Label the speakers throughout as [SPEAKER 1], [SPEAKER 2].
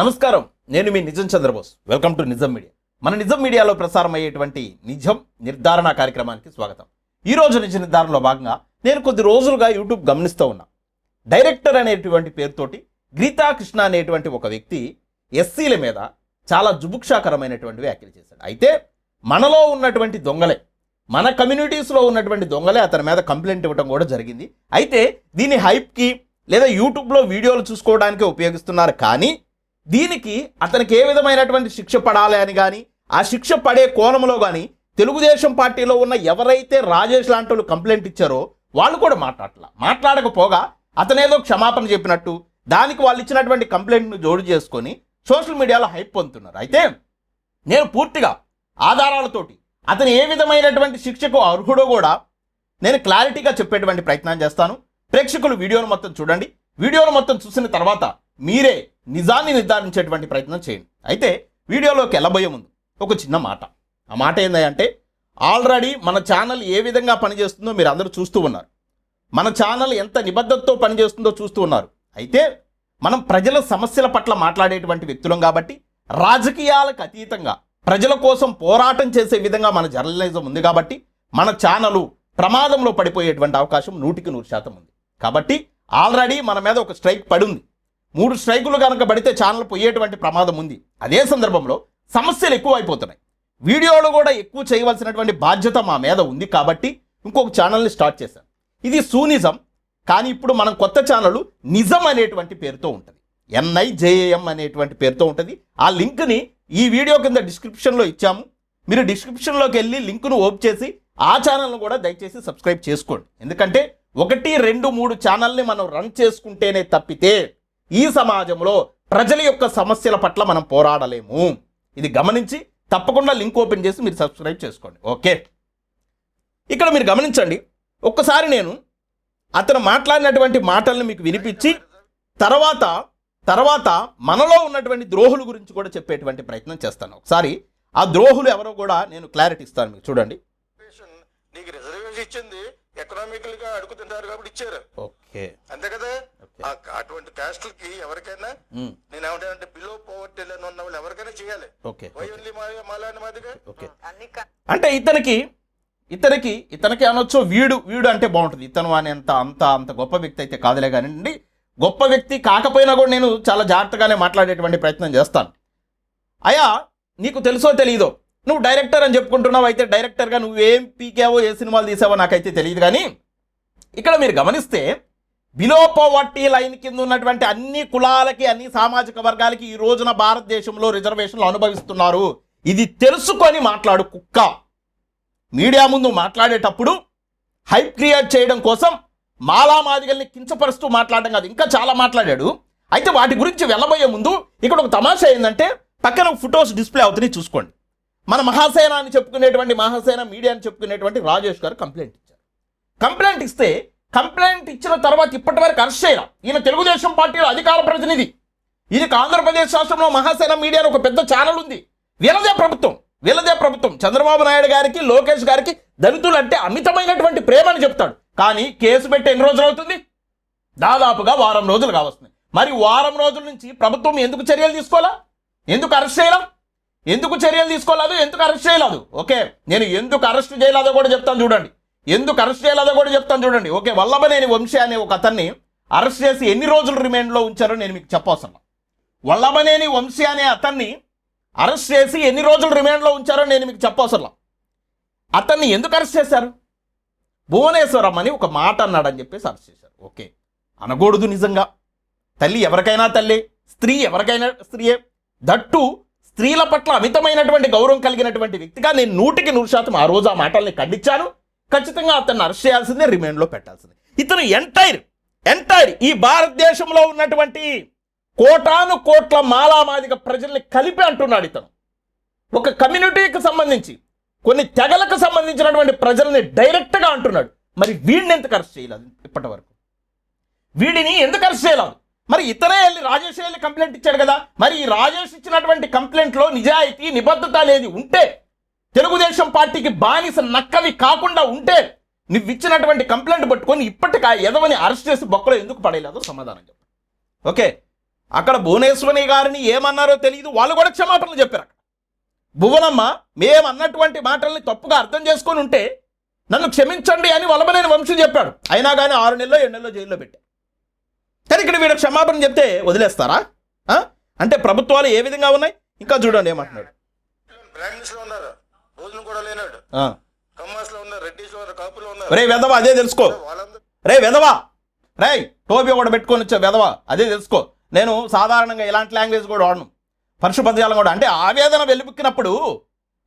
[SPEAKER 1] నమస్కారం. నేను మీ Nijam Chandrabose. Welcome to Nijam media. మన నిజం మీడియాలో ప్రసారం అయ్యేటువంటి నిజం నిర్ధారణ కార్యక్రమానికి స్వాగతం. ఈ రోజు నిజ నిర్ధారణలో భాగంగా నేను కొద్ది రోజులుగా యూట్యూబ్ గమనిస్తూ ఉన్నా. డైరెక్టర్ అనేటువంటి పేరుతోటి గీతా కృష్ణ అనేటువంటి ఒక వ్యక్తి ఎస్సీల మీద చాలా జుభుక్షాకరమైనటువంటి వ్యాఖ్యలు చేశాడు. అయితే మనలో ఉన్నటువంటి దొంగలే మన కమ్యూనిటీస్లో ఉన్నటువంటి దొంగలే అతని మీద కంప్లైంట్ ఇవ్వడం కూడా జరిగింది. అయితే దీన్ని హైప్కి లేదా యూట్యూబ్లో వీడియోలు చూసుకోవడానికి ఉపయోగిస్తున్నారు కానీ దీనికి అతనికి ఏ విధమైనటువంటి శిక్ష పడాలి అని కానీ ఆ శిక్ష పడే కోణంలో కానీ తెలుగుదేశం పార్టీలో ఉన్న ఎవరైతే రాజేష్ లాంటి వాళ్ళు కంప్లైంట్ ఇచ్చారో వాళ్ళు కూడా మాట్లాడలా. మాట్లాడకపోగా అతనేదో క్షమాపణ చెప్పినట్టు దానికి వాళ్ళు ఇచ్చినటువంటి కంప్లైంట్ను జోడు చేసుకొని సోషల్ మీడియాలో హైప్ పొందుతున్నారు. అయితే నేను పూర్తిగా ఆధారాలతోటి అతను ఏ విధమైనటువంటి శిక్షకు అర్హుడో కూడా నేను క్లారిటీగా చెప్పేటువంటి ప్రయత్నం చేస్తాను. ప్రేక్షకులు వీడియోను మొత్తం చూడండి. వీడియోను మొత్తం చూసిన తర్వాత మీరే నిజాన్ని నిర్ధారించేటువంటి ప్రయత్నం చేయండి. అయితే వీడియోలోకి వెళ్ళబోయే ముందు ఒక చిన్న మాట. ఆ మాట ఏంటంటే ఆల్రెడీ మన ఛానల్ ఏ విధంగా పనిచేస్తుందో మీరు అందరూ చూస్తూ ఉన్నారు. మన ఛానల్ ఎంత నిబద్ధతతో పనిచేస్తుందో చూస్తూ ఉన్నారు. అయితే మనం ప్రజల సమస్యల పట్ల మాట్లాడేటువంటి వ్యక్తులం కాబట్టి రాజకీయాలకు అతీతంగా ప్రజల కోసం పోరాటం చేసే విధంగా మన జర్నలిజం ఉంది కాబట్టి మన ఛానలు ప్రమాదంలో పడిపోయేటువంటి అవకాశం నూటికి నూరు శాతం ఉంది. కాబట్టి ఆల్రెడీ మన మీద ఒక స్ట్రైక్ పడింది. మూడు స్ట్రైకులు కనుక పడితే ఛానల్ పోయేటువంటి ప్రమాదం ఉంది. అదే సందర్భంలో సమస్యలు ఎక్కువ అయిపోతున్నాయి వీడియోలు కూడా ఎక్కువ చేయవలసినటువంటి బాధ్యత మా మీద ఉంది కాబట్టి ఇంకొక ఛానల్ని స్టార్ట్ చేశాను. ఇది సూనిజం కానీ ఇప్పుడు మనం కొత్త ఛానల్ నిజం అనేటువంటి పేరుతో ఉంటుంది. ఎన్ఐజేఏఎం అనేటువంటి పేరుతో ఉంటుంది. ఆ లింక్ని ఈ వీడియో కింద డిస్క్రిప్షన్లో ఇచ్చాము. మీరు డిస్క్రిప్షన్లోకి వెళ్ళి లింక్ను ఓప్ చేసి ఆ ఛానల్ను కూడా దయచేసి సబ్స్క్రైబ్ చేసుకోండి. ఎందుకంటే ఒకటి రెండు మూడు ఛానల్ని మనం రన్ చేసుకుంటేనే తప్పితే ఈ సమాజంలో ప్రజల యొక్క సమస్యల పట్ల మనం పోరాడలేము. ఇది గమనించి తప్పకుండా లింక్ ఓపెన్ చేసి మీరు సబ్స్క్రైబ్ చేసుకోండి. ఓకే? ఇక్కడ మీరు గమనించండి. ఒక్కసారి నేను అతను మాట్లాడినటువంటి మాటల్ని మీకు వినిపించి తర్వాత తర్వాత మనలో ఉన్నటువంటి ద్రోహుల గురించి కూడా చెప్పేటువంటి ప్రయత్నం చేస్తాను. ఒకసారి ఆ ద్రోహులు ఎవరో కూడా నేను క్లారిటీ ఇస్తాను మీకు. చూడండి.
[SPEAKER 2] నీకు రిజర్వేషన్ ఇచ్చింది. ఎకనామికల్గా అడుగుతుంటారు కాబట్టి ఇచ్చారు.
[SPEAKER 1] ఓకే.
[SPEAKER 2] అంతే కదా? అటువంటి క్యాస్ట్లకి ఎవరికైనా నేను ఏమంటానంటే బిలో పోవర్టీ లైన్ ఉన్న వాళ్ళు ఎవరికైనా చేయాలి.
[SPEAKER 1] ఓకే
[SPEAKER 2] వై ఓన్లీ మాలాంటి మాదిగా
[SPEAKER 1] అంటే ఇతనికి ఇతనికి ఇతనికి అనొచ్చు వీడు వీడు అంటే బాగుంటుంది. ఇతను అని అంత అంత అంత గొప్ప వ్యక్తి అయితే కాదులే కానివ్వండి. గొప్ప వ్యక్తి కాకపోయినా కూడా నేను చాలా జాగ్రత్తగానే మాట్లాడేటువంటి ప్రయత్నం చేస్తాను. అయా నీకు తెలుసో తెలియదో నువ్వు డైరెక్టర్ అని చెప్పుకుంటున్నావు అయితే డైరెక్టర్గా నువ్వు ఏం పీకావో ఏ సినిమాలు తీసావో నాకైతే తెలియదు కానీ ఇక్కడ మీరు గమనిస్తే బిలో పోవర్టీ లైన్ కింద ఉన్నటువంటి అన్ని కులాలకి అన్ని సామాజిక వర్గాలకి ఈ రోజున భారతదేశంలో రిజర్వేషన్లు అనుభవిస్తున్నారు. ఇది తెలుసుకొని మాట్లాడు కుక్క. మీడియా ముందు మాట్లాడేటప్పుడు హైప్ క్రియేట్ చేయడం కోసం మాలా మాదిగల్ని కించపరుస్తూ మాట్లాడడం కాదు ఇంకా చాలా మాట్లాడాడు. అయితే వాటి గురించి వెళ్ళబోయే ముందు ఇక్కడ ఒక తమాషా ఏంటంటే పక్కన ఫొటోస్ డిస్ప్లే అవుతున్నాయి చూసుకోండి. మన మహాసేన అని చెప్పుకునేటువంటి మహాసేన మీడియా అని చెప్పుకునేటువంటి రాజేష్ గారు కంప్లైంట్ ఇచ్చారు. కంప్లైంట్ ఇస్తే కంప్లైంట్ ఇచ్చిన తర్వాత ఇప్పటి వరకు అరెస్ట్ చేయరా ఈయన తెలుగుదేశం పార్టీలో అధికార ప్రతినిధి. ఇది ఆంధ్రప్రదేశ్ రాష్ట్రంలో మహాసేన మీడియా ఒక పెద్ద ఛానల్ ఉంది. వీళ్ళదే ప్రభుత్వం వీళ్ళదే ప్రభుత్వం. చంద్రబాబు నాయుడు గారికి లోకేష్ గారికి దళితులు అంటే అమితమైనటువంటి ప్రేమ అని చెప్తాడు. కానీ కేసు పెట్టి ఎన్ని రోజులు అవుతుంది? దాదాపుగా వారం రోజులు కావస్తుంది. మరి వారం రోజుల నుంచి ప్రభుత్వం ఎందుకు చర్యలు తీసుకోవాలా? ఎందుకు అరెస్ట్ చేయాలా? ఎందుకు చర్యలు తీసుకోలేదు? ఎందుకు అరెస్ట్ చేయలేదు? ఓకే నేను ఎందుకు అరెస్ట్ చేయలేదో కూడా చెప్తాను చూడండి. ఎందుకు అరెస్ట్ చేయలేదో కూడా చెప్తాను చూడండి. ఓకే వల్లభనేని వంశీ అనే ఒక అతన్ని అరెస్ట్ చేసి ఎన్ని రోజులు రిమాండ్లో ఉంచారో నేను మీకు చెప్పవసరం. వల్లభనేని వంశీ అనే అతన్ని అరెస్ట్ చేసి ఎన్ని రోజులు రిమాండ్లో ఉంచారో నేను మీకు చెప్పవసరం. అతన్ని ఎందుకు అరెస్ట్ చేశారు? భువనేశ్వరం అని ఒక మాట అన్నాడని చెప్పేసి అరెస్ట్ చేశారు. ఓకే అనకూడదు నిజంగా. తల్లి ఎవరికైనా తల్లి స్త్రీ ఎవరికైనా స్త్రీయే. దట్టు స్త్రీల పట్ల అమితమైనటువంటి గౌరవం కలిగినటువంటి వ్యక్తిగా నేను నూటికి నూరు శాతం ఆ రోజు ఆ మాటల్ని ఖండించాను. ఖచ్చితంగా అతన్ని అరెస్ట్ చేయాల్సిందే రిమాండ్లో పెట్టాల్సిందే. ఇతను ఎంటైర్ ఎంటైర్ ఈ భారతదేశంలో ఉన్నటువంటి కోటాను కోట్ల మాలామాదిక ప్రజల్ని కలిపి అంటున్నాడు ఇతను. ఒక కమ్యూనిటీకి సంబంధించి కొన్ని తెగలకు సంబంధించినటువంటి ప్రజల్ని డైరెక్ట్గా అంటున్నాడు. మరి వీడిని ఎందుకు అరెస్ట్ చేయలేదు ఇప్పటి వరకు వీడిని ఎందుకు అరెస్ట్ చేయలేదు మరి ఇతనే వెళ్ళి రాజేష్ వెళ్ళి కంప్లైంట్ ఇచ్చాడు కదా? మరి ఈ రాజేష్ ఇచ్చినటువంటి కంప్లైంట్లో నిజాయితీ నిబద్ధత అనేది ఉంటే తెలుగుదేశం పార్టీకి బానిస నక్కవి కాకుండా ఉంటే నువ్వు ఇచ్చినటువంటి కంప్లైంట్ పట్టుకొని ఇప్పటికా ఎదవని అరెస్ట్ చేసి బొక్కలో ఎందుకు పడేయలేదో సమాధానం చెప్పు. ఓకే? అక్కడ భువనేశ్వరి గారిని ఏమన్నారో తెలియదు వాళ్ళు కూడా క్షమాపణలు చెప్పారు అక్కడ. భువనమ్మ మేము అన్నటువంటి మాటల్ని తప్పుగా అర్థం చేసుకొని ఉంటే నన్ను క్షమించండి అని వలబలేని వంశం చెప్పాడు. అయినా కానీ ఆరు నెలలో ఏడు నెలలో జైల్లో పెట్టాడు కానీ ఇక్కడ వీడు క్షమాపణ చెప్తే వదిలేస్తారా? అంటే ప్రభుత్వాలు ఏ విధంగా ఉన్నాయి? ఇంకా చూడండి ఏమంటున్నాడు. రే వెదవా అదే తెలుసుకో. రే వెదవా రే టోపీ కూడా పెట్టుకొని వచ్చా వెదవా అదే తెలుసుకో. నేను సాధారణంగా ఇలాంటి లాంగ్వేజ్ కూడా వాడను. పరుష పదజాలం కూడా. అంటే ఆవేదన వెలుబుక్కినప్పుడు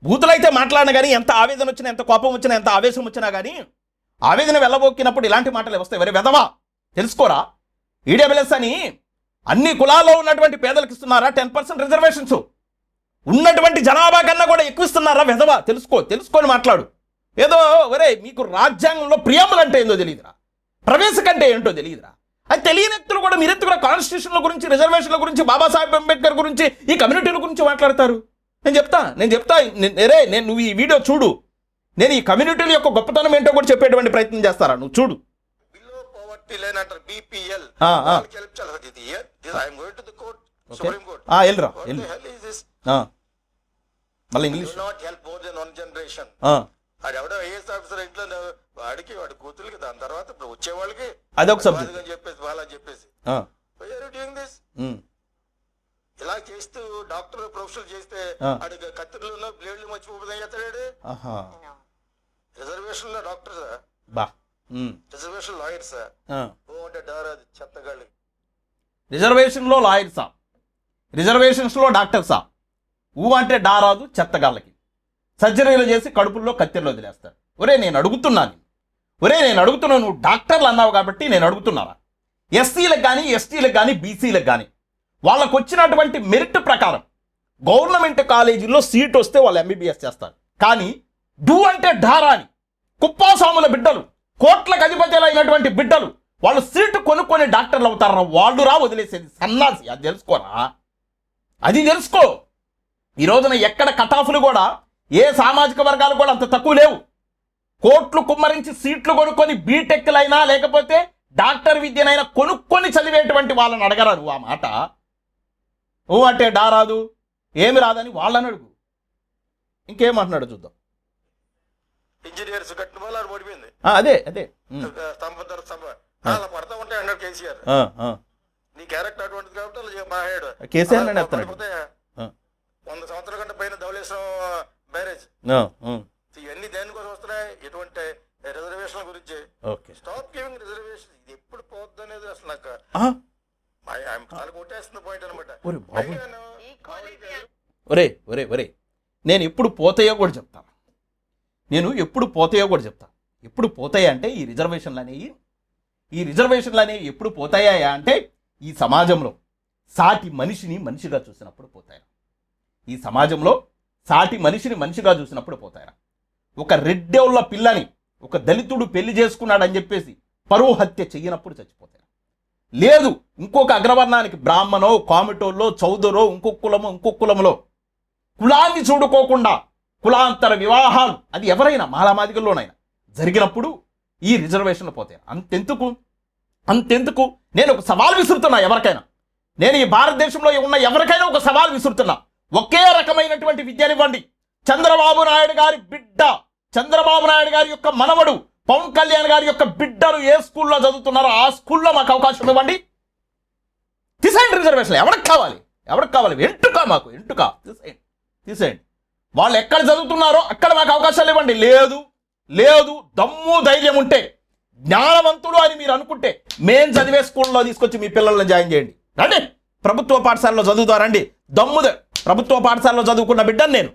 [SPEAKER 1] బూతులైతే మాట్లాడిన కానీ ఎంత ఆవేదన వచ్చినా ఎంత కోపం వచ్చినా ఎంత ఆవేశం వచ్చినా కానీ ఆవేదన వెళ్ళబోక్కినప్పుడు ఇలాంటి మాటలు వస్తాయి. వరే వెదవా తెలుసుకోరా? ఈడబ్ల్యూఎస్ అని అన్ని కులాల్లో ఉన్నటువంటి పేదలకు ఇస్తున్నారా? టెన్ పర్సెంట్ రిజర్వేషన్స్ ఉన్నటువంటి జనాభా కన్నా కూడా ఎక్కువ ఇస్తున్నారా వెదవా తెలుసుకో తెలుసుకొని మాట్లాడు. ఏదో ఒరే మీకు రాజ్యాంగంలో ప్రియాములు అంటే ఏందో తెలియదురా ప్రవేశ కంటే ఏంటో తెలియదురా అది తెలియని వ్యక్తులు కూడా మీరెత్తు కూడా కాన్స్టిట్యూషన్ల గురించి రిజర్వేషన్ల గురించి బాబాసాహెబ్ అంబేద్కర్ గురించి ఈ కమ్యూనిటీల గురించి మాట్లాడతారు? నేను చెప్తా నేను చెప్తా నే- నేరే నేను నువ్వు ఈ వీడియో చూడు. నేను ఈ కమ్యూనిటీల యొక్క గొప్పతనం ఏంటో కూడా చెప్పేటువంటి ప్రయత్నం చేస్తారా? నువ్వు చూడు.
[SPEAKER 2] లైన్ అంటారు. బీపీఎల్. వాళ్ళకి హెల్ప్ చేయాలి. ఇది this I'm going to the court supreme court
[SPEAKER 1] ah, వెళ్ళు.
[SPEAKER 2] Is this
[SPEAKER 1] ah. మళ్ళీ English.
[SPEAKER 2] Not help more then one generation
[SPEAKER 1] ah.
[SPEAKER 2] అది ఎవడో ఐఏఎస్ ఆఫీసర్ ఇంట్లో వాడికి వాడి కూతురికి దాని తర్వాత ఇప్పుడు వచ్చే వాళ్ళకి
[SPEAKER 1] అదొక సబ్జెక్ట్
[SPEAKER 2] అని చెప్పేసి వాళ్ళని చెప్పేసి.
[SPEAKER 1] ఆ.
[SPEAKER 2] Doing this. ఇలా చేస్తూ డాక్టర్ ప్రొఫెసర్ చేస్తే
[SPEAKER 1] ఆ.
[SPEAKER 2] అడిగి కత్తిరిలో బ్లేడ్లు మర్చిపోతుంది చేస్తాడు
[SPEAKER 1] ఆహా.
[SPEAKER 2] రిజర్వేషన్లో డాక్టర్
[SPEAKER 1] బా.
[SPEAKER 2] రిజర్వేషన్ లాయర్ సార్
[SPEAKER 1] ఆ.
[SPEAKER 2] ఓ అంటే డారా చెత్తగాళ్ళు
[SPEAKER 1] రిజర్వేషన్లో లాయర్సా రిజర్వేషన్స్లో డాక్టర్సా ఊ అంటే డారాదు చెత్తగాళ్ళకి సర్జరీలు చేసి కడుపుల్లో కత్తెరలో వదిలేస్తారు. ఒరే నేను అడుగుతున్నాను ఒరే నేను అడుగుతున్నాను నువ్వు డాక్టర్లు అన్నావు కాబట్టి నేను అడుగుతున్నారా? ఎస్సీలకు కానీ ఎస్టీలకు కానీ బీసీలకు కానీ వాళ్ళకు వచ్చినటువంటి మెరిట్ ప్రకారం గవర్నమెంట్ కాలేజీల్లో సీట్ వస్తే వాళ్ళు ఎంబీబీఎస్ చేస్తారు. కానీ డూ అంటే డారా అని కుప్పాసాముల బిడ్డలు కోట్లకు అధిపతులు అయినటువంటి బిడ్డలు వాళ్ళు సీటు కొనుక్కొని డాక్టర్లు అవుతారా వాళ్ళు రా వదిలేసేది. సన్నాసి అది తెలుసుకోరా? అది తెలుసుకో. ఈ రోజున ఎక్కడ కటాఫ్లు కూడా ఏ సామాజిక వర్గాలు కూడా అంత తక్కువ లేవు. కోట్లు కుమ్మరించి సీట్లు కొనుక్కొని బీటెక్లైనా లేకపోతే డాక్టర్ విద్యనైనా కొనుక్కొని చదివేటువంటి వాళ్ళని అడగరా నువ్వు ఆ మాట? ఓ అంటే డా రాదు? ఏమి రాదని వాళ్ళని అడుగు. ఇంకేమంటున్నాడు చూద్దాం.
[SPEAKER 2] ఇంజనీర్స్ కట్టిన వాళ్ళు ఆడ ఓడిపోయింది.
[SPEAKER 1] ఆ, అదే అదే.
[SPEAKER 2] స్తంభం తర్వాత స్తంభం. అలా పడతా ఉంటాయి అన్నాడు కేసీఆర్.
[SPEAKER 1] ఆ, ఆ.
[SPEAKER 2] నీ క్యారెక్టర్ అటువంటిది కాబట్టి అలా మాట్లాడు
[SPEAKER 1] కేసీఆర్.
[SPEAKER 2] వంద సంవత్సరాల కంటే పైన ధవళేశ్వరం బ్యారేజ్. ఇవన్నీ దేనికోసం వస్తున్నాయి? ఎటువంటి రిజర్వేషన్ గురించి.
[SPEAKER 1] ఓకే.
[SPEAKER 2] స్టాప్ గివింగ్ రిజర్వేషన్ ఇది ఎప్పుడు పోద్ది అనేది అసలు నాకు చాలా కొట్టేస్తున్న పాయింట్ అనమాట.
[SPEAKER 1] ఒరే ఒరే ఒరే. నేను ఎప్పుడు పోతాయో కూడా చెప్తాను. నేను ఎప్పుడు పోతాయో కూడా చెప్తాను ఎప్పుడు పోతాయా అంటే ఈ రిజర్వేషన్లు అనేవి ఈ రిజర్వేషన్లు అనేవి ఎప్పుడు పోతాయా అంటే ఈ సమాజంలో సాటి మనిషిని మనిషిగా చూసినప్పుడు పోతాయా ఈ సమాజంలో సాటి మనిషిని మనిషిగా చూసినప్పుడు పోతాయా ఒక రెడ్డేవుల పిల్లని ఒక దళితుడు పెళ్ళి చేసుకున్నాడని చెప్పేసి పరువు హత్య చెయ్యనప్పుడు చచ్చిపోతాయి లేదు ఇంకొక అగ్రవర్ణానికి బ్రాహ్మణో కామిటోల్లో చౌదరో ఇంకొక కులమో ఇంకొక కులములో కులాన్ని చూడుకోకుండా కులాంతర వివాహాలు. అది ఎవరైనా మాలామాదిగల్లోనైనా జరిగినప్పుడు ఈ రిజర్వేషన్లు పోతాయి. అంతెందుకు? అంతెందుకు? నేను ఒక సవాల్ విసురుతున్నా ఎవరికైనా. నేను ఈ భారతదేశంలో ఉన్న ఎవరికైనా ఒక సవాల్ విసురుతున్నా. ఒకే రకమైనటువంటి విద్యనివ్వండి. చంద్రబాబు నాయుడు గారి బిడ్డ చంద్రబాబు నాయుడు గారి యొక్క మనవడు పవన్ కళ్యాణ్ గారి యొక్క బిడ్డలు ఏ స్కూల్లో చదువుతున్నారో ఆ స్కూల్లో మాకు అవకాశం ఇవ్వండి. తీసేయండి రిజర్వేషన్ ఎవరికి కావాలి? ఎవరికి కావాలి? ఎంటుక మాకు ఎంటుక తీసేయండి. తీసేయండి. వాళ్ళు ఎక్కడ చదువుతున్నారో అక్కడ మాకు అవకాశాలు ఇవ్వండి. లేదు లేదు దమ్ము ధైర్యం ఉంటే జ్ఞానవంతుడు అని మీరు అనుకుంటే మేం చదివే స్కూల్లో తీసుకొచ్చి మీ పిల్లల్ని జాయిన్ చేయండి. రండి. ప్రభుత్వ పాఠశాలలో చదువుతారండి దమ్ముదే. ప్రభుత్వ పాఠశాలలో చదువుకున్న బిడ్డను నేను.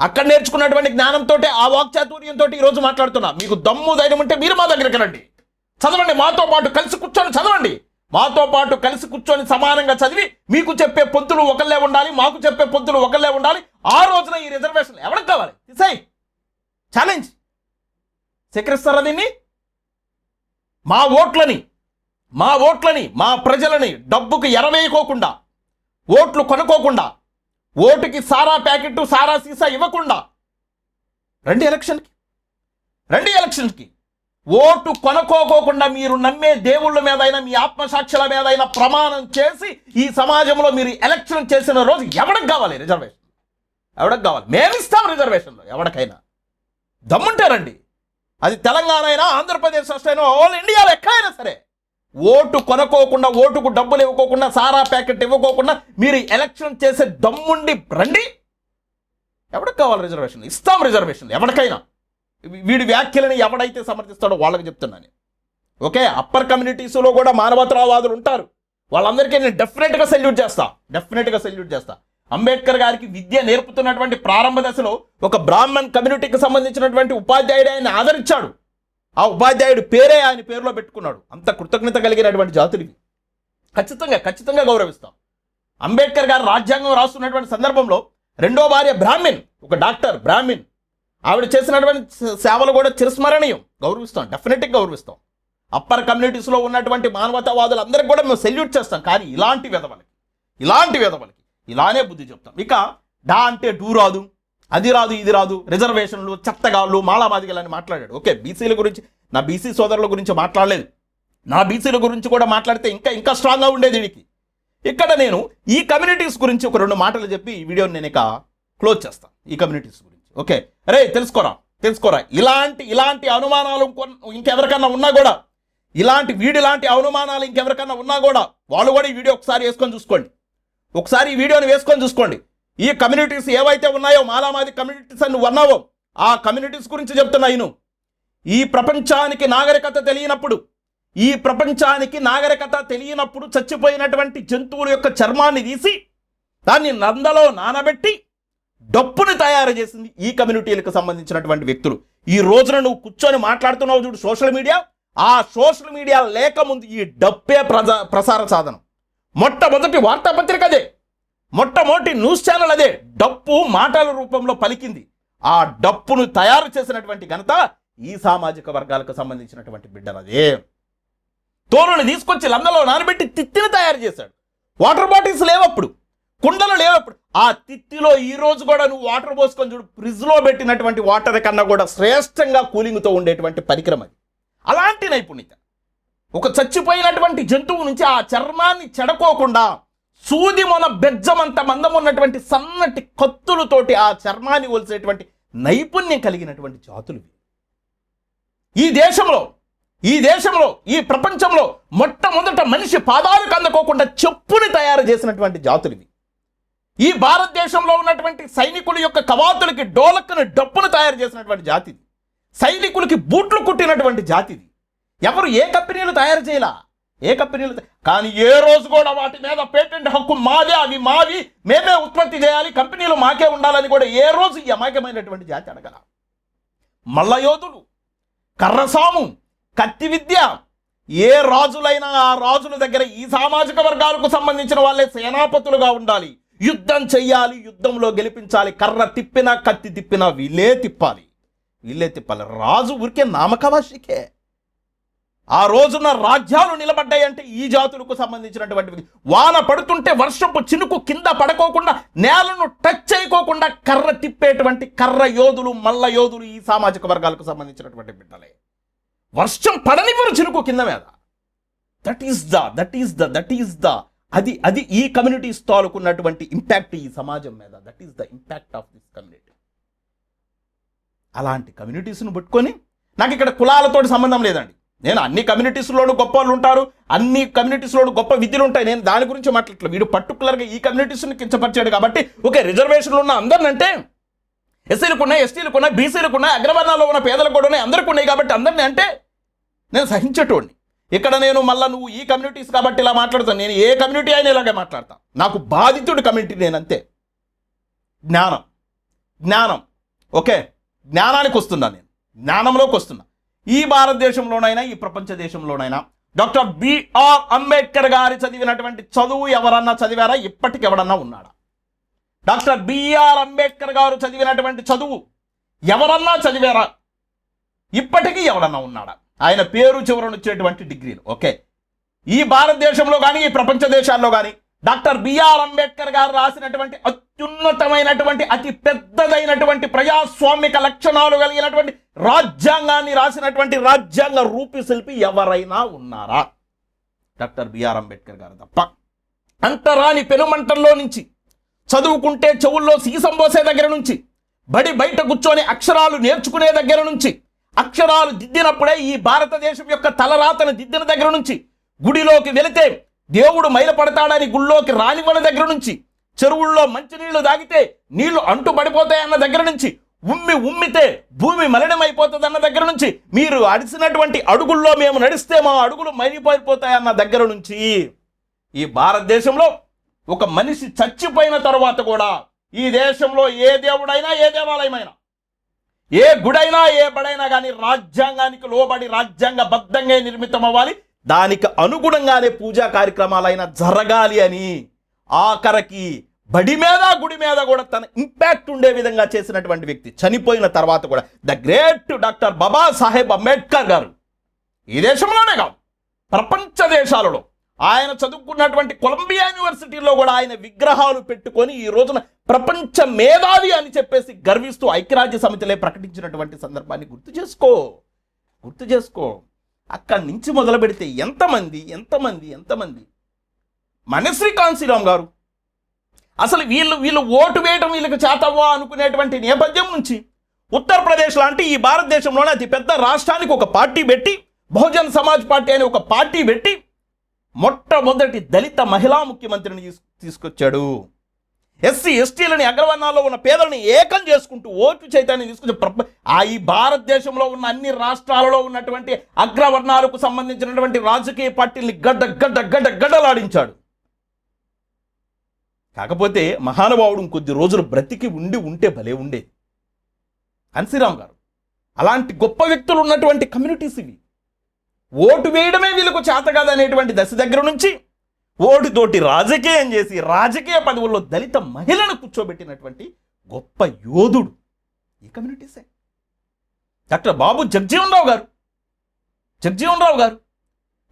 [SPEAKER 1] అక్కడ నేర్చుకున్నటువంటి జ్ఞానంతో ఆ వాక్చాతుర్యంతో ఈ రోజు మాట్లాడుతున్నా. మీకు దమ్ము ధైర్యం ఉంటే మీరు మా దగ్గరికి రండి. చదవండి. మాతో పాటు కలిసి కూర్చొని చదవండి. మాతో పాటు కలిసి కూర్చొని సమానంగా చదివి మీకు చెప్పే పొంతులు ఒకళ్ళే ఉండాలి మాకు చెప్పే పొంతులు ఒకళ్ళే ఉండాలి ఆ రోజున ఈ రిజర్వేషన్ ఎవరికి కావాలి? తీసేయ్. ఛాలెంజ్ స్వీకరిస్తారా దీన్ని మా ఓట్లని మా ఓట్లని మా ప్రజలని డబ్బుకు ఎరవేయకోకుండా ఓట్లు కొనుక్కోకుండా ఓటుకి సారా ప్యాకెట్ సారా సీసా ఇవ్వకుండా రండి ఎలక్షన్కి. రండి ఎలక్షన్కి. ఓటు కొనుక్కోకోకుండా మీరు నమ్మే దేవుళ్ళ మీద అయినా మీ ఆత్మసాక్షుల మీద అయినా ప్రమాణం చేసి ఈ సమాజంలో మీరు ఎలక్షన్ చేసిన రోజు ఎవరికి కావాలి రిజర్వేషన్? ఎవడకు కావాలి? మేము ఇస్తాం రిజర్వేషన్లో ఎవరికైనా దమ్ముంటారండి అది తెలంగాణ అయినా ఆంధ్రప్రదేశ్ రాష్ట్రం అయినా ఆల్ ఇండియాలో ఎక్కడైనా సరే. ఓటు కొనుక్కోకుండా ఓటుకు డబ్బులు ఇవ్వకోకుండా సారా ప్యాకెట్ ఇవ్వకోకుండా మీరు ఎలక్షన్ చేసే దమ్ముండి రండి. ఎవరికి కావాలి రిజర్వేషన్ ఇస్తాం రిజర్వేషన్ ఎవరికైనా వీడి వ్యాఖ్యలని ఎవడైతే సమర్థిస్తాడో వాళ్ళకి చెప్తున్నాను ఓకే అప్పర్ కమ్యూనిటీస్లో కూడా మానవతావాదులు ఉంటారు. వాళ్ళందరికీ నేను డెఫినెట్గా సెల్యూట్ చేస్తా. డెఫినెట్గా సెల్యూట్ చేస్తా. అంబేద్కర్ గారికి విద్య నేర్పుతున్నటువంటి ప్రారంభ దశలో ఒక బ్రాహ్మణ్ కమ్యూనిటీకి సంబంధించినటువంటి ఉపాధ్యాయుడు ఆయన ఆదరించాడు. ఆ ఉపాధ్యాయుడు పేరే ఆయన పేరులో పెట్టుకున్నాడు. అంత కృతజ్ఞత కలిగినటువంటి జాతులు ఇవి. ఖచ్చితంగా ఖచ్చితంగా గౌరవిస్తాం. అంబేద్కర్ గారు రాజ్యాంగం రాస్తున్నటువంటి సందర్భంలో రెండో భార్య బ్రాహ్మిన్ ఒక డాక్టర్ బ్రాహ్మిన్ ఆవిడ చేసినటువంటి సేవలు కూడా చిరస్మరణీయం. గౌరవిస్తాం డెఫినెట్గా గౌరవిస్తాం. అప్పర్ కమ్యూనిటీస్లో ఉన్నటువంటి మానవతావాదులందరికీ కూడా మేము సెల్యూట్ చేస్తాం. కానీ ఇలాంటి విధవలకి ఇలాంటి విధవలకి ఇలానే బుద్ధి చెప్తాం. ఇక డా అంటే డూ రాదు అది రాదు ఇది రాదు రిజర్వేషన్లు చెత్తగాళ్ళు మాలామాదిగలని మాట్లాడాడు. ఓకే బీసీల గురించి నా బీసీ సోదరుల గురించి మాట్లాడలేదు. నా బీసీల గురించి కూడా మాట్లాడితే ఇంకా ఇంకా స్ట్రాంగ్గా ఉండేది వీడికి. ఇక్కడ నేను ఈ కమ్యూనిటీస్ గురించి ఒక రెండు మాటలు చెప్పి ఈ వీడియోని నేను ఇక క్లోజ్ చేస్తాను. ఈ కమ్యూనిటీస్ గురించి. ఓకే అరే తెలుసుకోరా తెలుసుకోరా? ఇలాంటి ఇలాంటి అనుమానాలు ఇంకెవరికన్నా ఉన్నా కూడా ఇలాంటి వీడి లాంటి అనుమానాలు ఇంకెవరికన్నా ఉన్నా కూడా వాళ్ళు కూడా ఈ వీడియో ఒకసారి వేసుకొని చూసుకోండి. ఒకసారి ఈ వీడియోని వేసుకొని చూసుకోండి. ఈ కమ్యూనిటీస్ ఏవైతే ఉన్నాయో మాలామాది కమ్యూనిటీస్ అని నువ్వు అన్నావో ఆ కమ్యూనిటీస్ గురించి చెప్తున్నా ఇను. ఈ ప్రపంచానికి నాగరికత తెలియనప్పుడు ఈ ప్రపంచానికి నాగరికత తెలియనప్పుడు చచ్చిపోయినటువంటి జంతువుల యొక్క చర్మాన్ని తీసి దాన్ని నందలో నానబెట్టి డప్పుని తయారు చేసింది ఈ కమ్యూనిటీలకు సంబంధించినటువంటి వ్యక్తులు. ఈ రోజున నువ్వు కూర్చొని మాట్లాడుతున్నావు చూడు సోషల్ మీడియా. ఆ సోషల్ మీడియా లేకముందు ఈ డప్పే ప్రజా ప్రసార సాధనం. మొట్టమొదటి వార్తాపత్రిక అదే. మొట్టమొదటి న్యూస్ ఛానల్ అదే. డప్పు మాటల రూపంలో పలికింది. ఆ డప్పును తయారు చేసినటువంటి ఘనత ఈ సామాజిక వర్గాలకు సంబంధించినటువంటి బిడ్డలదే తోరుని తీసుకొచ్చి లందలో నానబెట్టి తిత్తిని తయారు చేశాడు. వాటర్ బాటిల్స్ లేవప్పుడు కుండలు లేవప్పుడు ఆ తిత్తిలో ఈ రోజు కూడా నువ్వు వాటర్ పోసుకొని చూడు ఫ్రిడ్జ్లో పెట్టినటువంటి వాటర్ కన్నా కూడా శ్రేష్టంగా కూలింగ్తో ఉండేటువంటి పరికరం అది. అలాంటి నైపుణ్యత. ఒక చచ్చిపోయినటువంటి జంతువు నుంచి ఆ చర్మాన్ని చెడకోకుండా సూది మొన బెజ్జమంత మందం ఉన్నటువంటి సన్నటి కత్తులతోటి ఆ చర్మాన్ని ఒలిసేటువంటి నైపుణ్యం కలిగినటువంటి జాతులు ఈ దేశంలో ఈ దేశంలో ఈ ప్రపంచంలో మొట్టమొదట మనిషి పాదాలకు అందుకోకుండా చెప్పుని తయారు చేసినటువంటి జాతులు ఇవి. ఈ భారతదేశంలో ఉన్నటువంటి సైనికుల యొక్క కవాతులకి డోలక్కును డప్పును తయారు చేసినటువంటి జాతి సైనికులకి బూట్లు కుట్టినటువంటి జాతిది ఎవరు ఏ కంపెనీలు తయారు చేయలా? ఏ కంపెనీలు కానీ ఏ రోజు కూడా వాటి మీద పేటెంట్ హక్కు మాదే అవి మావి. మేమే ఉత్పత్తి చేయాలి కంపెనీలు మాకే ఉండాలని కూడా ఏ రోజు ఈ అమాయకమైనటువంటి జాతి అడగల. మల్లయోధులు కర్రసాము కత్తి విద్య ఏ రాజులైనా ఆ రాజుల దగ్గర ఈ సామాజిక వర్గాలకు సంబంధించిన వాళ్ళే సేనాపతులుగా ఉండాలి. యుద్ధం చెయ్యాలి యుద్ధంలో గెలిపించాలి. కర్ర తిప్పినా కత్తి తిప్పినా వీళ్ళే తిప్పాలి. వీళ్ళే తిప్పాలి. రాజు ఊరికే నామకవాషికే ఆ రోజున రాజ్యాలు నిలబడ్డాయంటే ఈ జాతులకు సంబంధించినటువంటి వాన పడుతుంటే వర్షపు చినుకు కింద పడుకోకుండా నేలను టచ్ చేయకోకుండా కర్ర తిప్పేటువంటి కర్ర యోధులు మల్ల యోధులు ఈ సామాజిక వర్గాలకు సంబంధించినటువంటి బిడ్డలే. వర్షం పడనివ్వరు చినుకు కింద మీద. That is the that is the that is the అది అది ఈ కమ్యూనిటీస్ తాలూకున్నటువంటి ఇంపాక్ట్ ఈ సమాజం మీద. That is the impact of this community అలాంటి కమ్యూనిటీస్ను పట్టుకొని నాకు ఇక్కడ కులాలతోటి సంబంధం లేదండి. నేను అన్ని కమ్యూనిటీస్లోనూ గొప్ప వాళ్ళు ఉంటారు అన్ని కమ్యూనిటీస్లోనూ గొప్ప విద్యలు ఉంటాయి నేను దాని గురించి మాట్లాడలేదు వీడు పర్టికులర్గా ఈ కమ్యూనిటీస్ని కించపరిచాడు కాబట్టి ఓకే రిజర్వేషన్లు ఉన్న అందరినంటే ఎస్సీలకు ఉన్నాయి ఎస్టీలకు ఉన్నాయి బీసీలకు ఉన్నాయి అగ్రవర్ణాల్లో ఉన్న పేదలకు కూడా ఉన్నాయి అందరికీ ఉన్నాయి కాబట్టి అందరిని అంటే నేను సహించేటోడిని. ఇక్కడ నేను మళ్ళీ నువ్వు ఈ కమ్యూనిటీస్ కాబట్టి ఇలా మాట్లాడతాను నేను ఏ కమ్యూనిటీ అయినా ఇలాగే మాట్లాడతాను నాకు బాధితుడు కమ్యూనిటీ నేను అంతే జ్ఞానం. జ్ఞానం. ఓకే జ్ఞానానికి వస్తున్నా నేను. జ్ఞానంలోకి వస్తున్నా. ఈ భారతదేశంలోనైనా ఈ ప్రపంచ దేశంలోనైనా. డాక్టర్ బిఆర్ అంబేద్కర్ గారి చదివినటువంటి చదువు ఎవరన్నా చదివారా? ఇప్పటికి ఎవడన్నా ఉన్నాడా? డాక్టర్ బిఆర్ అంబేద్కర్ గారు చదివినటువంటి చదువు ఎవరన్నా చదివారా? ఇప్పటికీ ఎవడన్నా ఉన్నాడా? ఆయన పేరు చివరనుచ్చేటువంటి డిగ్రీలు ఓకే. ఈ భారతదేశంలో కానీ ఈ ప్రపంచ దేశాల్లో కానీ డాక్టర్ బిఆర్ అంబేద్కర్ గారు రాసినటువంటి అత్యున్నతమైనటువంటి అతి పెద్దదైనటువంటి ప్రజాస్వామిక లక్షణాలు కలిగినటువంటి రాజ్యాంగాన్ని రాసినటువంటి రాజ్యాంగ రూపశిల్పి ఎవరైనా ఉన్నారా? డాక్టర్ బిఆర్ అంబేద్కర్ గారు తప్ప. అంతరాని పెనుమంటల్లో నుంచి చదువుకుంటే చెవుల్లో సీసం పోసే దగ్గర నుంచి బడి బయట కూర్చొని అక్షరాలు నేర్చుకునే దగ్గర నుంచి అక్షరాలు దిద్దినప్పుడే ఈ భారతదేశం యొక్క తలరాతను దిద్దిన దగ్గర నుంచి గుడిలోకి వెళితే దేవుడు మైలపడతాడని గుళ్ళోకి రానివ్వని దగ్గర నుంచి చెరువుల్లో మంచినీళ్ళు తాగితే నీళ్ళు అంటు పడిపోతాయన్న దగ్గర నుంచి ఉమ్మి ఉమ్మితే భూమి మలినమైపోతుందన్న దగ్గర నుంచి మీరు అడిసినటువంటి అడుగుల్లో మేము నడిస్తే మా అడుగులు మైలిపోయిపోతాయన్న దగ్గర నుంచి ఈ భారతదేశంలో ఒక మనిషి చచ్చిపోయిన తర్వాత కూడా ఈ దేశంలో ఏ దేవుడైనా ఏ దేవాలయమైనా ఏ గుడైనా ఏ బడైనా కానీ రాజ్యాంగానికి లోబడి రాజ్యాంగబద్ధంగా నిర్మితం అవ్వాలి దానికి అనుగుణంగానే పూజా కార్యక్రమాలైనా జరగాలి అని ఆఖరికి బడి మీద గుడి మీద కూడా తన ఇంపాక్ట్ ఉండే విధంగా చేసినటువంటి వ్యక్తి. చనిపోయిన తర్వాత కూడా the great doctor Baba Saheb Ambedkar garu ఈ దేశంలోనే కాదు ప్రపంచ దేశాలలో ఆయన చదువుకున్నటువంటి కొలంబియా యూనివర్సిటీలో కూడా ఆయన విగ్రహాలు పెట్టుకొని ఈ రోజున ప్రపంచ మేధావి అని చెప్పేసి గర్విస్తూ ఐక్యరాజ్య సమితిలే ప్రకటించినటువంటి సందర్భాన్ని గుర్తు చేసుకో. గుర్తు చేసుకో. అక్కడి నుంచి మొదలు పెడితే ఎంతమంది ఎంతమంది ఎంతమంది? మనశ్రీ కాంశీరామ్ గారు. అసలు వీళ్ళు వీళ్ళు ఓటు వేయడం వీళ్ళకి చేతవ్వా అనుకునేటువంటి నేపథ్యం నుంచి ఉత్తరప్రదేశ్ లాంటి ఈ భారతదేశంలోనే అతి పెద్ద రాష్ట్రానికి ఒక పార్టీ పెట్టి బహుజన్ సమాజ్ పార్టీ అనే ఒక పార్టీ పెట్టి మొట్టమొదటి దళిత మహిళా ముఖ్యమంత్రిని తీసుకొచ్చాడు. ఎస్సీ ఎస్టీలని అగ్రవర్ణాల్లో ఉన్న పేదలని ఏకం చేసుకుంటూ ఓటు చైతన్యం తీసుకొచ్చి ప్రప ఆ ఈ భారతదేశంలో ఉన్న అన్ని రాష్ట్రాలలో ఉన్నటువంటి అగ్రవర్ణాలకు సంబంధించినటువంటి రాజకీయ పార్టీల్ని గడ్డ గడ్డ గడ్డ గడ్డలాడించాడు. కాకపోతే మహానుభావుడు కొద్ది రోజులు బ్రతికి ఉండి ఉంటే భలే ఉండేది. హన్సీరామ్ గారు అలాంటి గొప్ప వ్యక్తులు ఉన్నటువంటి కమ్యూనిటీస్ ఇవి. ఓటు వేయడమే వీళ్ళకు చేత కాదనేటువంటి దశ దగ్గర నుంచి ఓటుతోటి రాజకీయం చేసి రాజకీయ పదవుల్లో దళిత మహిళను కూర్చోబెట్టినటువంటి గొప్ప యోధుడు ఈ కమ్యూనిటీసే. డాక్టర్ బాబు జగ్జీవన్రావు గారు. జగ్జీవన్రావు గారు.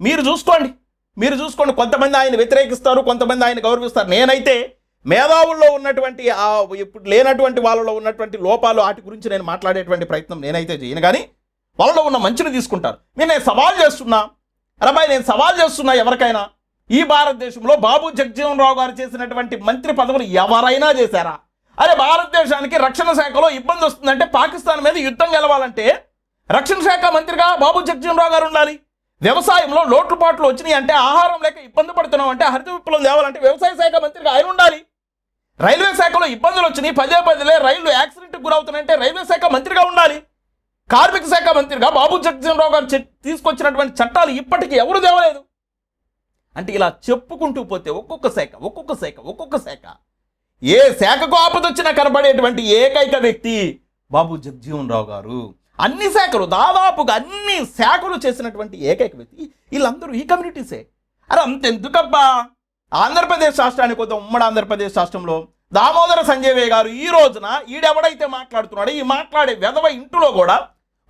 [SPEAKER 1] మీరు చూసుకోండి. మీరు చూసుకోండి. కొంతమంది ఆయన వ్యతిరేకిస్తారు కొంతమంది ఆయన గౌరవిస్తారు. నేనైతే మేధావుల్లో ఉన్నటువంటి ఆ ఇప్పుడు లేనటువంటి వాళ్ళలో ఉన్నటువంటి లోపాలు వాటి గురించి నేను మాట్లాడేటువంటి ప్రయత్నం నేనైతే చేయను. కానీ వాళ్ళలో ఉన్న మంచిని తీసుకుంటారు. నేను నేను సవాల్ చేస్తున్నా. అరబాయ్ నేను సవాల్ చేస్తున్నా ఎవరికైనా. ఈ భారతదేశంలో బాబు జగజీవన్ రావు గారు చేసినటువంటి మంత్రి పదవులు ఎవరైనా చేశారా? అరే భారతదేశానికి రక్షణ శాఖలో ఇబ్బంది వస్తుందంటే పాకిస్తాన్ మీద యుద్ధం గెలవాలంటే రక్షణ శాఖ మంత్రిగా బాబు జగజీవన్ రావు గారు ఉండాలి. వ్యవసాయంలో లోటుపాట్లు వచ్చినాయి అంటే ఆహారం లేక ఇబ్బంది పడుతున్నాం అంటే హరిత విప్లవం తేవాలంటే వ్యవసాయ శాఖ మంత్రిగా ఆయన ఉండాలి. రైల్వే శాఖలో ఇబ్బందులు వచ్చినాయి పదే పదిలే రైళ్ళు యాక్సిడెంట్కి గురవుతున్నాయంటే రైల్వే శాఖ మంత్రిగా ఉండాలి. కార్మిక శాఖ మంత్రిగా బాబు జగజీవనరావు గారు తీసుకొచ్చినటువంటి చట్టాలు ఇప్పటికీ ఎవరు తేవలేదు. అంటే ఇలా చెప్పుకుంటూ పోతే ఒక్కొక్క శాఖ ఒక్కొక్క శాఖ ఒక్కొక్క శాఖ. ఏ శాఖకు ఆపదొచ్చినా కనబడేటువంటి ఏకైక వ్యక్తి బాబు జగజీవన్ రావు గారు. అన్ని శాఖలు దాదాపుగా అన్ని శాఖలు చేసినటువంటి ఏకైక వ్యక్తి వీళ్ళందరూ ఈ కమ్యూనిటీసే. అరే అంతెందుకబ్బా? ఆంధ్రప్రదేశ్ రాష్ట్రానికి వద్ద ఉమ్మడి ఆంధ్రప్రదేశ్ రాష్ట్రంలో. దామోదర సంజయ్ గారు ఈ రోజున ఈడెవడైతే మాట్లాడుతున్నాడో ఈ మాట్లాడే వెధవ ఇంటిలో కూడా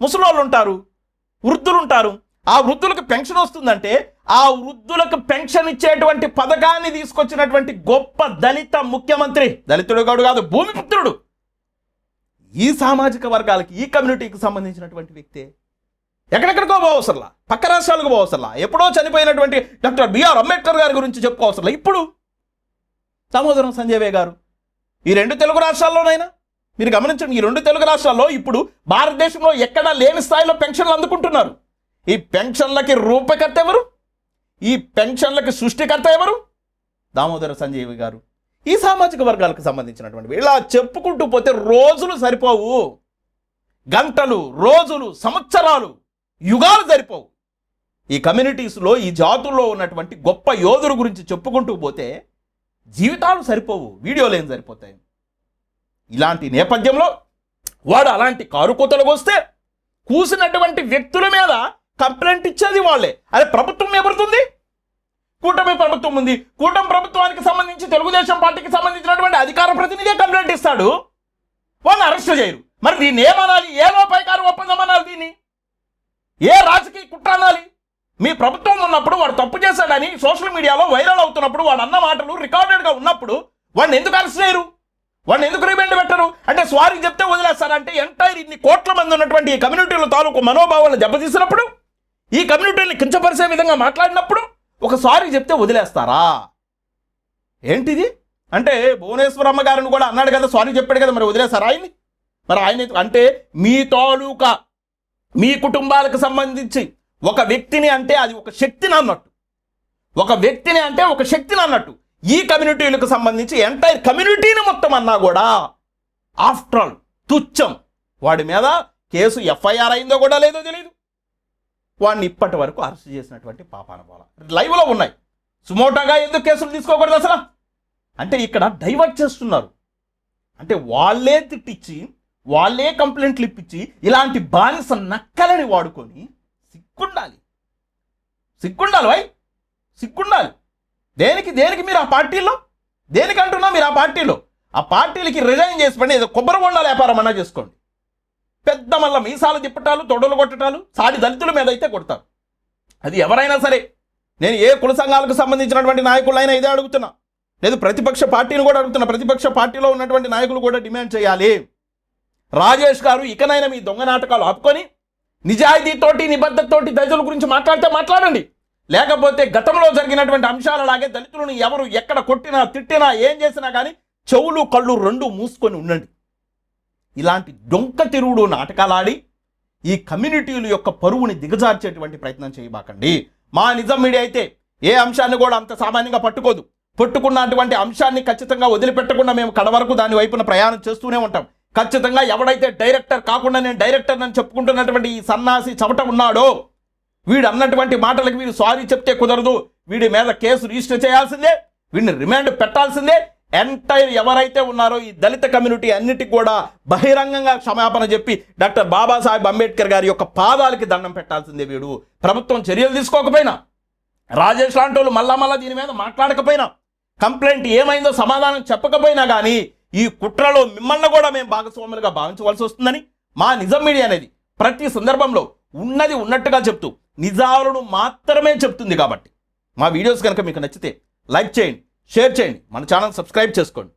[SPEAKER 1] ముసలోళ్ళు ఉంటారు వృద్ధులు ఉంటారు ఆ వృద్ధులకు పెన్షన్ వస్తుందంటే ఆ వృద్ధులకు పెన్షన్ ఇచ్చేటువంటి పథకాన్ని తీసుకొచ్చినటువంటి గొప్ప దళిత ముఖ్యమంత్రి. దళితుడు కాడు కాదు భూమిపుత్రుడు ఈ సామాజిక వర్గాలకి ఈ కమ్యూనిటీకి సంబంధించినటువంటి వ్యక్తే ఎక్కడెక్కడికో పోవసరలా పక్క రాష్ట్రాలకు పోవసరలా ఎప్పుడో చనిపోయినటువంటి డాక్టర్ బిఆర్ అంబేద్కర్ గారి గురించి చెప్పుకోవసరలా ఇప్పుడు దామోదరం సంజయ్ గారు. ఈ రెండు తెలుగు రాష్ట్రాల్లోనైనా మీరు గమనించండి ఈ రెండు తెలుగు రాష్ట్రాల్లో ఇప్పుడు భారతదేశంలో ఎక్కడా లేని స్థాయిలో పెన్షన్లు అందుకుంటున్నారు. ఈ పెన్షన్లకి రూపకర్త ఎవరు? ఈ పెన్షన్లకి సృష్టికర్త ఎవరు? దామోదర సంజీవి గారు. ఈ సామాజిక వర్గాలకు సంబంధించినటువంటి ఇలా చెప్పుకుంటూ పోతే రోజులు సరిపోవు. గంటలు రోజులు సంవత్సరాలు యుగాలు సరిపోవు. ఈ కమ్యూనిటీస్లో ఈ జాతుల్లో ఉన్నటువంటి గొప్ప యోధుల గురించి చెప్పుకుంటూ పోతే జీవితాలు సరిపోవు వీడియోలు ఏం సరిపోతాయి? ఇలాంటి నేపథ్యంలో వాడు అలాంటి కారు కూతలకు వస్తే కూసినటువంటి వ్యక్తుల మీద కంప్లైంట్ ఇచ్చేది వాళ్ళే. అదే ప్రభుత్వం ఎవరుతుంది కూటమి ప్రభుత్వం ఉంది. కూటమి ప్రభుత్వానికి సంబంధించి తెలుగుదేశం పార్టీకి సంబంధించినటువంటి అధికార ప్రతినిధి కంప్లైంట్ ఇస్తాడు. వాళ్ళని అరెస్ట్ చేయరు. మరి దీన్ని ఏమనాలి? ఏ లోపైకారు ఒప్పందం అనాలి దీన్ని? ఏ రాజకీయ కుట్ర అనాలి? మీ ప్రభుత్వం ఉన్నప్పుడు వాడు తప్పు చేశాడని సోషల్ మీడియాలో వైరల్ అవుతున్నప్పుడు వాడు అన్న మాటలు రికార్డెడ్గా ఉన్నప్పుడు వాడిని ఎందుకు అరెస్ట్ చేయరు? వాడిని ఎందుకు రిమాండ్ పెట్టరు? అంటే స్వారీ చెప్తే వదిలేస్తారంటే ఎంటైర్ ఇన్ని కోట్ల మంది ఉన్నటువంటి ఈ కమ్యూనిటీల తాలూకు మనోభావాలను దెబ్బతీసినప్పుడు ఈ కమ్యూనిటీని కించపరిచే విధంగా మాట్లాడినప్పుడు ఒకసారి చెప్తే వదిలేస్తారా? ఏంటిది? అంటే భువనేశ్వరమ్మ గారిని కూడా అన్నాడు కదా సారీ చెప్పాడు కదా మరి వదిలేస్తారా ఆయన్ని? మరి ఆయన అంటే మీ తాలూకా మీ కుటుంబాలకు సంబంధించి ఒక వ్యక్తిని అంటే అది ఒక శక్తిని అన్నట్టు. ఒక వ్యక్తిని అంటే ఒక శక్తిని అన్నట్టు. ఈ కమ్యూనిటీలకు సంబంధించి ఎంటైర్ కమ్యూనిటీని మొత్తం అన్నా కూడా ఆఫ్టర్ ఆల్ తుచ్చం. వాడి మీద కేసు ఎఫ్ఐఆర్ అయిందో కూడా లేదో తెలియదు వాడిని ఇప్పటి వరకు అరెస్ట్ చేసినటువంటి పాపాన పోల లైవ్లో ఉన్నాయి. సుమోటాగా ఎందుకు కేసులు తీసుకోకూడదు అసలు? అంటే ఇక్కడ డైవర్ట్ చేస్తున్నారు. అంటే వాళ్ళే తిట్టించి వాళ్ళే కంప్లైంట్లు ఇప్పించి ఇలాంటి బానిస నక్కలని వాడుకొని సిగ్గుండాలి. సిగ్గుండాలి వై? సిగ్గుండాలి. దేనికి దేనికి మీరు ఆ పార్టీలో? దేనికి అంటున్నా మీరు ఆ పార్టీలో? ఆ పార్టీలకి రిజైన్ చేసి పని ఏదో కొబ్బరి బొండాల వ్యాపారం అన్నా చేసుకోండి. పెద్ద మళ్ళీ మీసాలు తిప్పటాలు తొడలు కొట్టటాలు సాటి దళితుల మీద అయితే కొడతారు. అది ఎవరైనా సరే నేను ఏ కుల సంఘాలకు సంబంధించినటువంటి నాయకులైనా ఇదే అడుగుతున్నా. లేదు ప్రతిపక్ష పార్టీని కూడా అడుగుతున్నా. ప్రతిపక్ష పార్టీలో ఉన్నటువంటి నాయకులు కూడా డిమాండ్ చేయాలి. రాజేష్ గారు ఇకనైనా మీ దొంగ నాటకాలు ఆపుకొని నిజాయితీతోటి నిబద్ధతోటి దళితుల గురించి మాట్లాడితే మాట్లాడండి. లేకపోతే గతంలో జరిగినటువంటి అంశాలలాగే దళితులను ఎవరు ఎక్కడ కొట్టినా తిట్టినా ఏం చేసినా కానీ చెవులు కళ్ళు రెండు మూసుకొని ఉండండి. ఇలాంటి డొంక తిరుగుడు నాటకాలాడి ఈ కమ్యూనిటీల యొక్క పరువుని దిగజార్చేటువంటి ప్రయత్నం చేయబాకండి. మా నిజం మీడియా అయితే ఏ అంశాన్ని కూడా అంత సామాన్యంగా పట్టుకోదు. పట్టుకున్నటువంటి అంశాన్ని ఖచ్చితంగా వదిలిపెట్టకుండా మేము కడ వరకు దాని వైపున ప్రయాణం చేస్తూనే ఉంటాం. ఖచ్చితంగా ఎవడైతే డైరెక్టర్ కాకుండా నేను డైరెక్టర్ అని చెప్పుకుంటున్నటువంటి ఈ సన్నాసి చవట ఉన్నాడో వీడు అన్నటువంటి మాటలకు వీడు సారీ చెప్తే కుదరదు. వీడి మీద కేసు రిజిస్టర్ చేయాల్సిందే వీడిని రిమాండ్ పెట్టాల్సిందే. ఎంటైర్ ఎవరైతే ఉన్నారో ఈ దళిత కమ్యూనిటీ అన్నిటికి కూడా బహిరంగంగా క్షమాపణ చెప్పి డాక్టర్ బాబాసాహెబ్ అంబేద్కర్ గారి యొక్క పాదాలకి దండం పెట్టాల్సిందే వీడు. ప్రభుత్వం చర్యలు తీసుకోకపోయినా రాజేష్ లాంటి వాళ్ళు మళ్ళా మళ్ళా దీని మీద మాట్లాడకపోయినా కంప్లైంట్ ఏమైందో సమాధానం చెప్పకపోయినా కానీ ఈ కుట్రలో మిమ్మల్ని కూడా మేము భాగస్వాములుగా భావించవలసి వస్తుందని మా నిజం మీడియా అనేది ప్రతి సందర్భంలో ఉన్నది ఉన్నట్టుగా చెప్తూ నిజాలను మాత్రమే చెప్తుంది కాబట్టి. మా వీడియోస్ కనుక మీకు నచ్చితే లైక్ చేయండి. షేర్ చేయండి. మన ఛానల్ సబ్స్క్రైబ్ చేసుకోండి.